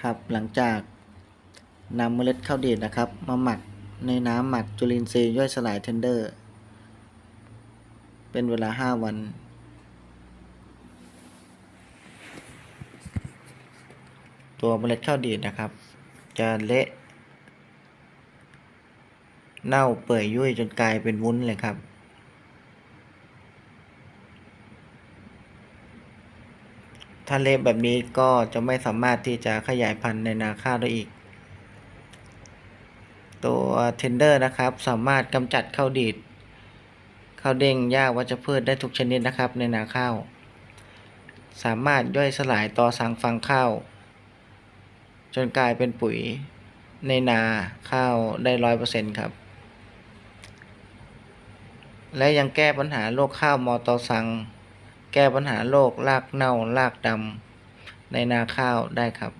ครับ หลังจากนำเมล็ดข้าวเดีดนะครับ มาหมักในน้ำหมักจุลินทรีย์ย่อยสลายเทนเดอร์ เป็นเวลา 5 วัน ตัวเมล็ดข้าวเดีดนะครับ จะเละเน่าเปื่อยยุ่ยจนกลายเป็นวุ้นเลยครับ ถ้าเละแบบนี้ก็จะไม่สามารถที่จะขยายพันธุ์ในนาข้าวได้อีก ตัวเทนเดอร์นะครับ สามารถกำจัดข้าวดีดข้าวเด้งหญ้าวัชพืชได้ทุกชนิดนะครับ ในนาข้าว สามารถย่อยสลายต่อสังฟังข้าว จนกลายเป็นปุ๋ยในนาข้าวได้ร้อยเปอร์เซ็นต์ครับ และยังแก้ปัญหาโรคข้าวมอตอสัง แก้ปัญหาโรครากเน่ารากดำในนาข้าวได้ครับ